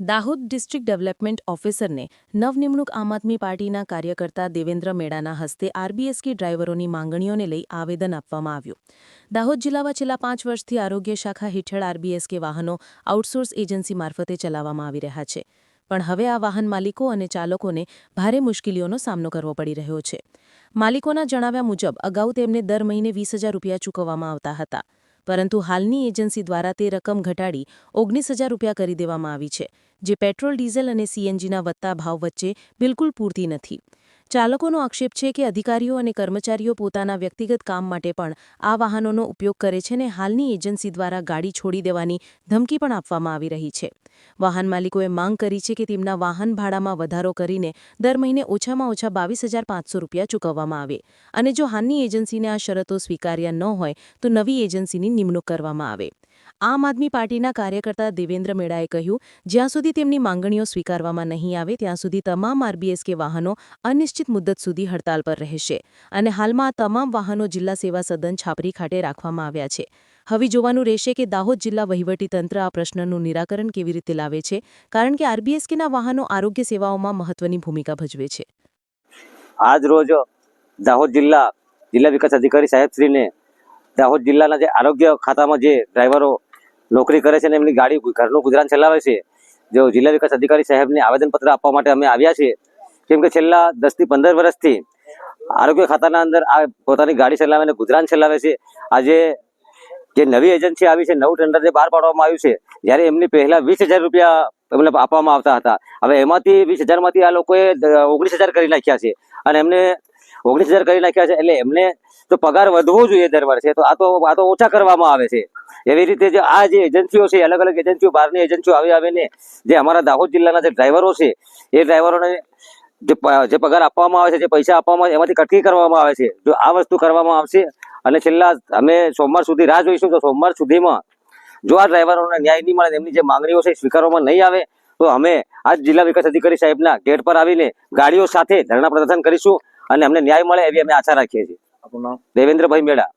Dahod district development ઓફિસરને નવનિમણૂક આમ આદમી પાર્ટીના કાર્યકર્તા દેવેન્દ્ર મેડાના હસ્તે આરબીએસકી ડ્રાઈવરોની માંગણીઓને લઈ આવેદન આપવામાં આવ્યું. દાહોદ જિલ્લામાં છેલ્લા પાંચ વર્ષથી આરોગ્ય શાખા હેઠળ આરબીએસકે વાહનો આઉટસોર્સ એજન્સી મારફતે ચલાવવામાં આવી રહ્યા છે. પણ હવે આ વાહન માલિકો અને ચાલકોને ભારે મુશ્કેલીઓનો સામનો કરવો પડી રહ્યો છે. માલિકોના જણાવ્યા મુજબ, અગાઉ તેમને દર મહિને વીસ હજાર રૂપિયા ચૂકવવામાં આવતા હતા. પરંતુ હાલની એજન્સી દ્વારા તે રકમ ઘટાડી ઓગણીસ રૂપિયા કરી દેવામાં આવી છે, જે પેટ્રોલ, ડીઝલ અને સીએનજીના વધતા ભાવ વચ્ચે બિલકુલ પૂરતી નથી. ચાલકોનો આક્ષેપ છે કે અધિકારીઓ અને કર્મચારીઓ પોતાના વ્યક્તિગત કામ માટે પણ આ વાહનોનો ઉપયોગ કરે છે અને હાલની એજન્સી દ્વારા ગાડી છોડી દેવાની ધમકી પણ આપવામાં આવી રહી છે. વાહન માલિકોએ માંગ કરી છે કે તેમના વાહન ભાડામાં વધારો કરીને દર મહિને ઓછામાં ઓછા બાવીસ હજાર પાંચસો રૂપિયા ચૂકવવામાં આવે અને જો હાલની એજન્સીને આ શરતો સ્વીકાર્યા ન હોય તો નવી એજન્સીની નિમણૂક કરવામાં આવે. આમ આદમી પાર્ટીના કાર્યકર્તા દેવેન્દ્ર મેડાએ કહ્યું, જ્યાં સુધી તેમની માંગણીઓ સ્વીકારવામાં નહીં આવે, ત્યાં સુધી તમામ આરબીએસકે વાહનો અનિશ્ચિત મુદ્દત સુધી હડતાલ પર રહેશે અને હાલમાં તમામ વાહનો જિલ્લા સેવા સદન છાપરી ખાતે રાખવામાં આવ્યા છે. હવે જોવાનું રહેશે કે દાહોદ જિલ્લા વહીવટીતંત્ર આ પ્રશ્નનું નિરાકરણ કેવી રીતે લાવે છે, કારણ કે આરબીએસકેના વાહનો આરોગ્ય સેવાઓમાં મહત્વની ભૂમિકા ભજવે છે. આજ રોજ દાહોદ જિલ્લા જિલ્લા વિકાસ અધિકારી સાહેબશ્રીને દાહોદ જિલ્લાના જે આરોગ્ય ખાતામાં જે ડ્રાઈવરો નોકરી કરે છે અને એમની ગાડી ઘરનું ગુજરાન ચલાવે છે. જો જિલ્લા વિકાસ અધિકારી સાહેબને આવેદનપત્ર આપવા માટે અમે આવ્યા છીએ. કેમ કે છેલ્લા દસથી પંદર વર્ષથી આરોગ્ય ખાતાના અંદર આ પોતાની ગાડી ચલાવીને ગુજરાન ચલાવે છે. આજે જે નવી એજન્સી આવી છે, નવું ટેન્ડર જે બહાર પાડવામાં આવ્યું છે, જ્યારે એમની પહેલા વીસ રૂપિયા એમને આપવામાં આવતા હતા. હવે એમાંથી વીસ હજારમાંથી આ લોકોએ ઓગણીસ હજાર કરી નાખ્યા છે. અને એમને ઓગણીસ હજાર કરી નાખ્યા છે, એટલે એમને તો પગાર વધવો જોઈએ દર વર્ષે. તો આ તો આ તો ઓછા કરવામાં આવે છે. એવી રીતે જે આ જે એજન્સીઓ છે, અલગ અલગ એજન્સીઓ બહારની એજન્સીઓ આવી આવીને જે અમારા દાહોદ જિલ્લાના જે ડ્રાઈવરો છે, એ ડ્રાઈવરોને જે પગાર આપવામાં આવે છે, જે પૈસા આપવામાં આવે એમાંથી કટકી કરવામાં આવે છે. જો આ વસ્તુ કરવામાં આવશે અને છેલ્લા અમે સોમવાર સુધી રાહ જોઈશું, તો સોમવાર સુધીમાં જો આ ડ્રાઈવરોને ન્યાય નહીં મળે, એમની જે માંગણીઓ છે સ્વીકારવામાં નહીં આવે, તો અમે આજ જિલ્લા વિકાસ અધિકારી સાહેબના ગેટ પર આવીને ગાડીઓ સાથે ધરણા પ્રદર્શન કરીશું. અને અમને ન્યાય મળે એવી અમે આશા રાખીએ છીએ. દેવેન્દ્રભાઈ મેળા